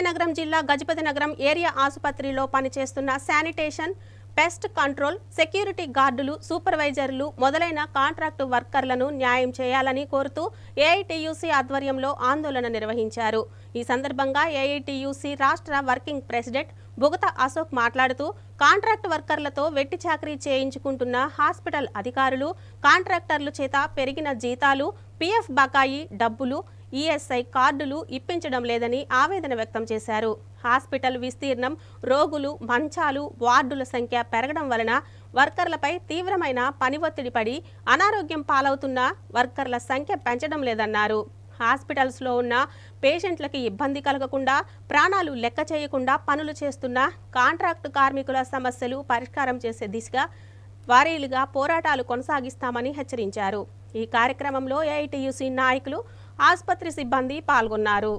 విజయనగరం జిల్లా గజపతి నగరం ఏరియా ఆసుపత్రిలో పనిచేస్తున్న శానిటేషన్ పెస్ట్ కంట్రోల్ సెక్యూరిటీ గార్డులు సూపర్వైజర్లు మొదలైన కాంట్రాక్టు వర్కర్లను న్యాయం చేయాలని కోరుతూ ఏఐటీయూసీ ఆధ్వర్యంలో ఆందోళన నిర్వహించారు. ఈ సందర్భంగా ఏఐటియుసి రాష్ట్ర వర్కింగ్ ప్రెసిడెంట్ బుగత అశోక్ మాట్లాడుతూ కాంట్రాక్ట్ వర్కర్లతో వెట్టి చాకరీ చేయించుకుంటున్న హాస్పిటల్ అధికారులు కాంట్రాక్టర్లు చేత పెరిగిన జీతాలు పీఎఫ్ బకాయి డబ్బులు ఈఎస్ఐ కార్డులు ఇప్పించడం లేదని ఆవేదన వ్యక్తం చేశారు. హాస్పిటల్ విస్తీర్ణం రోగులు మంచాలు వార్డుల సంఖ్య పెరగడం వలన వర్కర్లపై తీవ్రమైన పని ఒత్తిడి పడి అనారోగ్యం పాలవుతున్న వర్కర్ల సంఖ్య పెంచడం లేదన్నారు. హాస్పిటల్స్లో ఉన్న పేషెంట్లకి ఇబ్బంది కలగకుండా ప్రాణాలు లెక్క చేయకుండా పనులు చేస్తున్న కాంట్రాక్టు కార్మికుల సమస్యలు పరిష్కారం చేసే దిశగా వారీలుగా పోరాటాలు కొనసాగిస్తామని హెచ్చరించారు. ఈ కార్యక్రమంలో ఏఐటియుసి నాయకులు ఆసుపత్రి సిబ్బంది పాల్గొన్నారు.